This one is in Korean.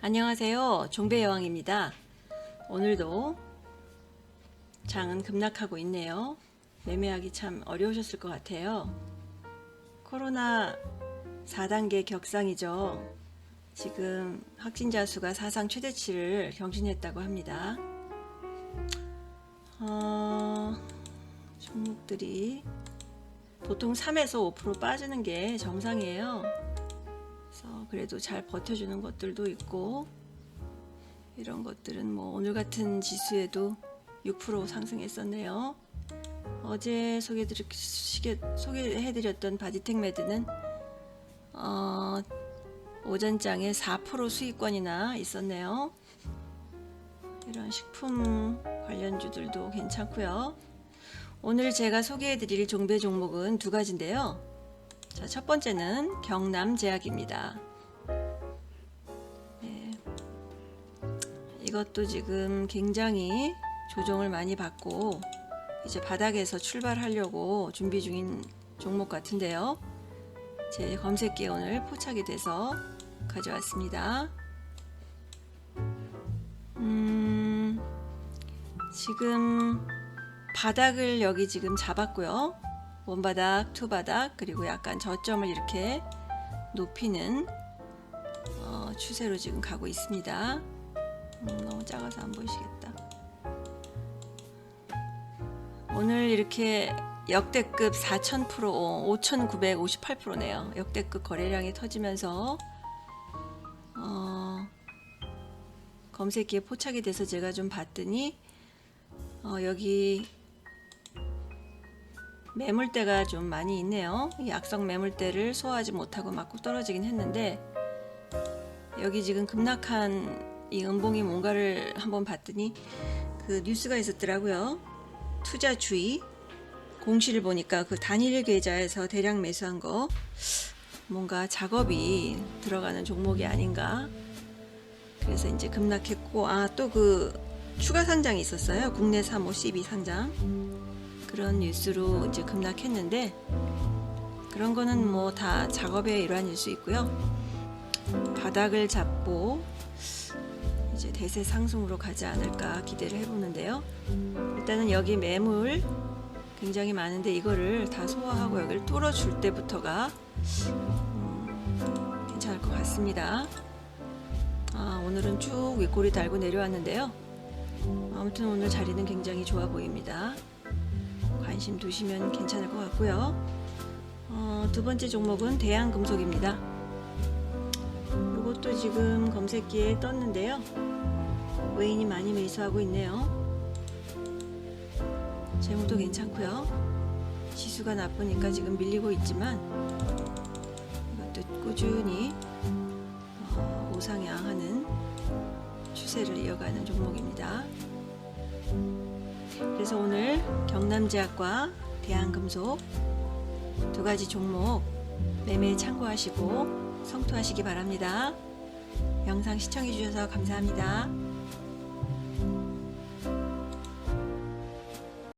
안녕하세요. 종배 여왕입니다. 오늘도 장은 급락하고 있네요. 매매하기 참 어려우셨을 것 같아요. 코로나 4단계 격상이죠. 지금 확진자 수가 사상 최대치를 경신했다고 합니다. 어, 종목들이 보통 3에서 5% 빠지는 게 정상이에요. 그래서 그래도 잘 버텨주는 것들도 있고 이런 것들은 뭐 오늘 같은 지수에도 6% 상승했었네요. 어제 소개해드렸던 바디텍 매드는 어, 오전장에 4% 수익권이나 있었네요. 이런 식품 관련주들도 괜찮고요. 오늘 제가 소개해드릴 종배 종목은 두 가지인데요. 자, 첫 번째는 경남 제약입니다. 네. 이것도 지금 굉장히 조정을 많이 받고 이제 바닥에서 출발하려고 준비 중인 종목 같은데요. 제 검색기에 오늘 포착이 돼서 가져왔습니다. 음, 지금 바닥을 여기 지금 잡았고요. 원바닥, 투바닥, 그리고 약간 저점을 이렇게 높이는 어, 추세로 지금 가고 있습니다. 음, 너무 작아서 안 보이시겠다. 오늘 이렇게 역대급 4,000%, 5,958%네요. 역대급 거래량이 터지면서 어, 검색기에 포착이 돼서 제가 좀 봤더니 어, 여기 매물대가 좀 많이 있네요. 이 악성 매물대를 소화하지 못하고 맞고 떨어지긴 했는데 여기 지금 급락한 이 음봉이 뭔가를 한번 봤더니 그 뉴스가 있었더라고요. 투자 주의 공시를 보니까 그 단일 계좌에서 대량 매수한 거 뭔가 작업이 들어가는 종목이 아닌가. 그래서 이제 급락했고 아 또 그 추가 상장이 있었어요. 국내 3호 12 상장. 그런 뉴스로 이제 급락했는데 그런 거는 뭐 다 작업의 일환일 수 있고요. 바닥을 잡고 이제 대세 상승으로 가지 않을까 기대를 해보는데요. 일단은 여기 매물 굉장히 많은데 이거를 다 소화하고 여기를 뚫어줄 때부터가 음, 괜찮을 것 같습니다. 아, 오늘은 쭉 윗골이 달고 내려왔는데요. 아무튼 오늘 자리는 굉장히 좋아 보입니다. 관심 두시면 괜찮을 것 같고요. 어, 두 번째 종목은 대한금속입니다. 이것도 지금 검색기에 떴는데요. 외인이 많이 매수하고 있네요. 재무도 괜찮고요. 지수가 나쁘니까 지금 밀리고 있지만 이것도 꾸준히 어, 우상향하는 추세를 이어가는 종목입니다. 그래서 오늘 경남제약과 대한금속 두 가지 종목 매매에 참고하시고 성투하시기 바랍니다. 영상 시청해 주셔서 감사합니다.